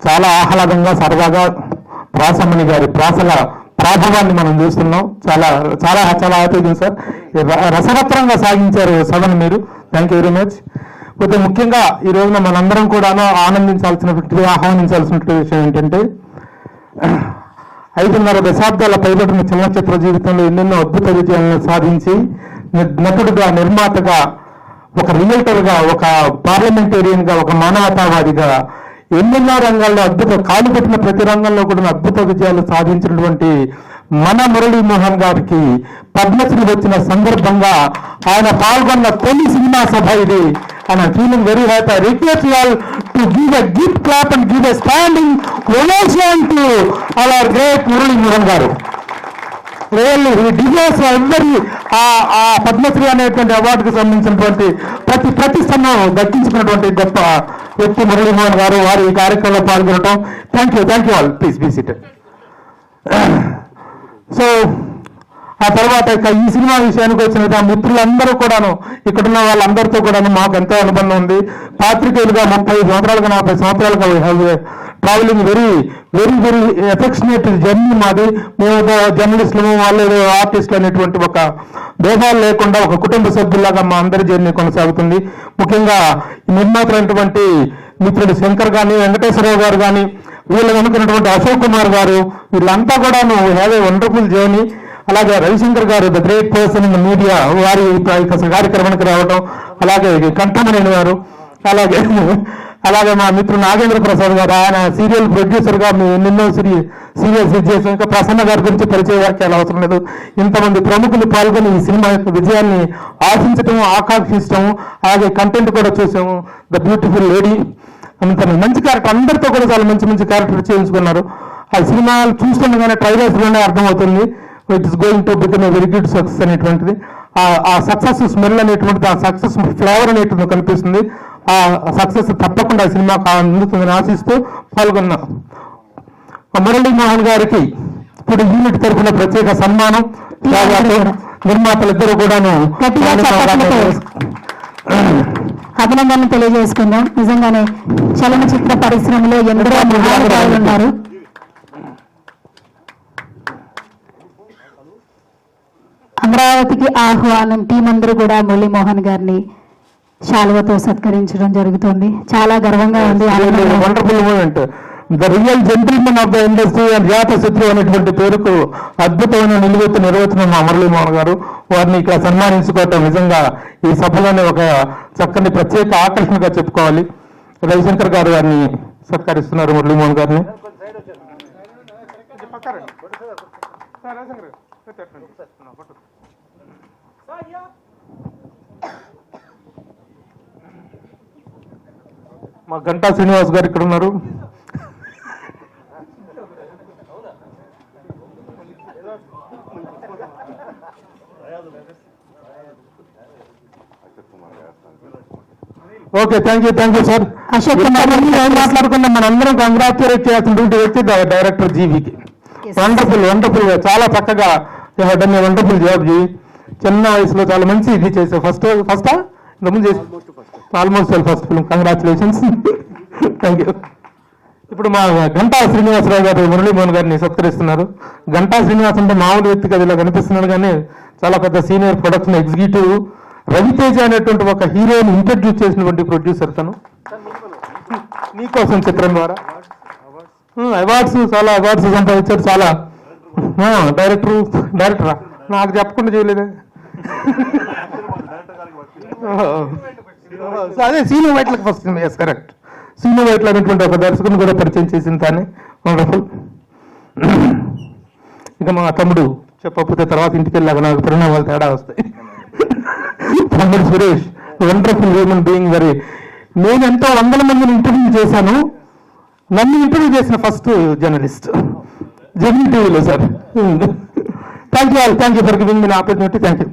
చాలా ఆహ్లాదంగా సరదాగా ప్రాసమ్మణి గారి ప్రాసల ప్రాభవాన్ని మనం చూస్తున్నాం. చాలా చాలా చాలా హ్యాపీగా సార్. ర- రసవత్రంగా సాగించారు సభను మీరు. థ్యాంక్ యూ వెరీ మచ్ అయితే ముఖ్యంగా ఈ రోజున మనందరం కూడాను ఆనందించాల్సినటువంటి ఆహ్వానించాల్సినటువంటి విషయం ఏంటంటే ఐదున్నర దశాబ్దాల పైబడిన చలనచిత్ర జీవితంలో ఎన్నెన్నో అద్భుత విజయాలను సాధించి నటుడుగా నిర్మాతగా ఒక రియల్టర్గా ఒక పార్లమెంటేరియన్గా ఒక మానవతావాదిగా ఎన్నెన్నో రంగాల్లో అద్భుత కాలు పెట్టిన ప్రతి రంగంలో కూడా అద్భుత విజయాలు సాధించినటువంటి మన మురళీమోహన్ గారికి పద్మశ్రీ వచ్చిన సందర్భంగా ఆయన పాల్గొన్న తొలి సినిమా సభ ఇది. And I feeling very happy I request all to give a gift clap and give a standing ovation to our great Muralimohan garu. Really ఈ డిజైన్స్ అందరి ఆ పద్మశ్రీ అనేటువంటి అవార్డుకు సంబంధించినటువంటి ప్రతి ప్రతిష్టను దక్కించుకున్నటువంటి గొప్ప వ్యక్తి మురళీమోహన్ గారు. వారు ఈ కార్యక్రమంలో పాల్గొనడం thank you thank you all please be so ఆ తర్వాత ఇక ఈ సినిమా విషయానికి వచ్చిన ఆ మిత్రులందరూ కూడాను ఇక్కడున్న వాళ్ళందరితో కూడాను మాకు ఎంతో అనుబంధం ఉంది. పాత్రికేయులుగా ముప్పై సంవత్సరాలుగా నలభై సంవత్సరాలుగా have travelling very very very affectionate journey మాది. మేము జర్నలిస్టులు వాళ్ళు ఆర్టిస్టులు అనేటువంటి ఒక భేదాలు లేకుండా ఒక కుటుంబ సభ్యులాగా మా అందరి జర్నీ కొనసాగుతుంది. ముఖ్యంగా నిర్మాతలైనటువంటి మిత్రుడు శంకర్ కానీ వెంకటేశ్వరరావు గారు కానీ వీళ్ళు అనుకున్నటువంటి అశోక్ కుమార్ గారు వీళ్ళంతా కూడాను హ్యావ్ ఏ వండర్ఫుల్ జర్నీ అలాగే Ravishankar garu the great person in media వారి కార్యక్రమానికి రావడం అలాగే కంఠమనేని వారు అలాగే అలాగే మా మిత్రుడు నాగేంద్ర ప్రసాద్ గారు ఆయన సీరియల్ ప్రొడ్యూసర్గా మేము ఎన్నెన్నో సీరియల్ సీరియల్స్ చేసాం ఇంకా ప్రసన్న గారి గురించి పరిచయ వాక్యాలు అవసరం లేదు. ఇంతమంది ప్రముఖులు పాల్గొని ఈ సినిమా యొక్క విజయాన్ని ఆశించటం ఆకాంక్షించడం అలాగే కంటెంట్ కూడా చూసాము. ద బ్యూటిఫుల్ లేడీ అంత మంచి క్యారెక్టర్ అందరితో కూడా చాలా మంచి మంచి క్యారెక్టర్ చేయించుకున్నారు. ఆ సినిమాలు చూస్తుండగానే ట్రైలర్స్లోనే అర్థమవుతుంది. It is going to become a very good success అనేటువంటిది. ఆ- సక్సెస్ స్మెల్ అనేటువంటిది ఆ సక్సెస్ ఫ్లేవర్ అనేటువంటిది కనిపిస్తుంది. ఆ సక్సెస్ తప్పకుండా సినిమాకు అందుతుందని ఆశిస్తూ పాల్గొన్నా. మురళీ మోహన్ గారికి ఇప్పుడు యూనిట్ తరఫున ప్రత్యేక సన్మానం. అలాగే నిర్మాతలు ఇద్దరు కూడాను అభినందనలు తెలియజేసుకుందాం. నిజంగానే చలనచిత్ర పరిశ్రమలో ఎందరో మహానుభావులు ఉన్నారు. అమరావతికి ఆహ్వానం టీం అందరూ కూడా మురళీమోహన్ గారిని శాలువతో సత్కరించడం జరుగుతుంది. చాలా గర్వంగా ఉంది. Wonderful moment the real gentlemen of the industry and జాత శత్రు అనేటువంటి పేరుకు అద్భుతమైన నిలువెత్తు నిర్వచనం మా మురళీమోహన్ గారు. వారిని ఇక్కడ సన్మానించుకోవటం నిజంగా ఈ సభలోనే ఒక చక్కని ప్రత్యేక ఆకర్షణగా చెప్పుకోవాలి. రవిశంకర్ గారు వారిని సత్కరిస్తున్నారు మురళీమోహన్ గారిని. మా గంటా శ్రీనివాస్ గారు ఇక్కడ ఉన్నారు. Okay thank you thank you sir. Ashok Kumar మాట్లాడుకున్నాం? మనందరం కంగ్రాచులేట్ చేయాల్సినటువంటి వ్యక్తి డైరెక్టర్ జీవికి. వండర్ఫుల్ వండర్ఫుల్ చాలా చక్కగా. వండర్ఫుల్ జాబ్ జీ చిన్న వయసులో చాలా మంచి ఇది చేసావు ఫస్ట్ ఫస్టా ఇంతకుముందు చేసి almost first film congratulations thank you ఇప్పుడు మా గంటా శ్రీనివాసరావు గారు మురళీమోహన్ గారిని సత్కరిస్తున్నారు. గంటా శ్రీనివాస్ అంటే మామూలు వ్యక్తి కదా ఇలా కనిపిస్తున్నాడు. కానీ చాలా పెద్ద సీనియర్ ప్రొడక్షన్ ఎగ్జిక్యూటివ్ రవితేజ అనేటువంటి ఒక హీరోని ఇంట్రడ్యూస్ చేసినటువంటి ప్రొడ్యూసర్ తను. నీకోసం చిత్రం ద్వారా. అవార్డ్స్ చాలా అవార్డ్స్ సంపాదించారు చాలా. డైరెక్టర్ డైరెక్టరా నాకు చెప్పకుండా చేయలేదే. అదే సీను వైట్లకు ఫస్ట్ ఎస్ కరెక్ట్ సీను వైట్లు అనేటువంటి ఒక దర్శకుని కూడా పరిచయం చేసింది తానే. వండర్ఫుల్ ఇక మా తమ్ముడు చెప్పకపోతే తర్వాత ఇంటికి వెళ్ళాక నాకు పరిణామాలు తేడా వస్తాయి. తమ్ముడు Suresh wonderful human being very నేను ఎంతో వందల మందిని ఇంటర్వ్యూ చేశాను. నన్ను ఇంటర్వ్యూ చేసిన ఫస్ట్ జర్నలిస్ట్ జర్నీ టీవీలో sir thank you thank you for giving me opportunity thank you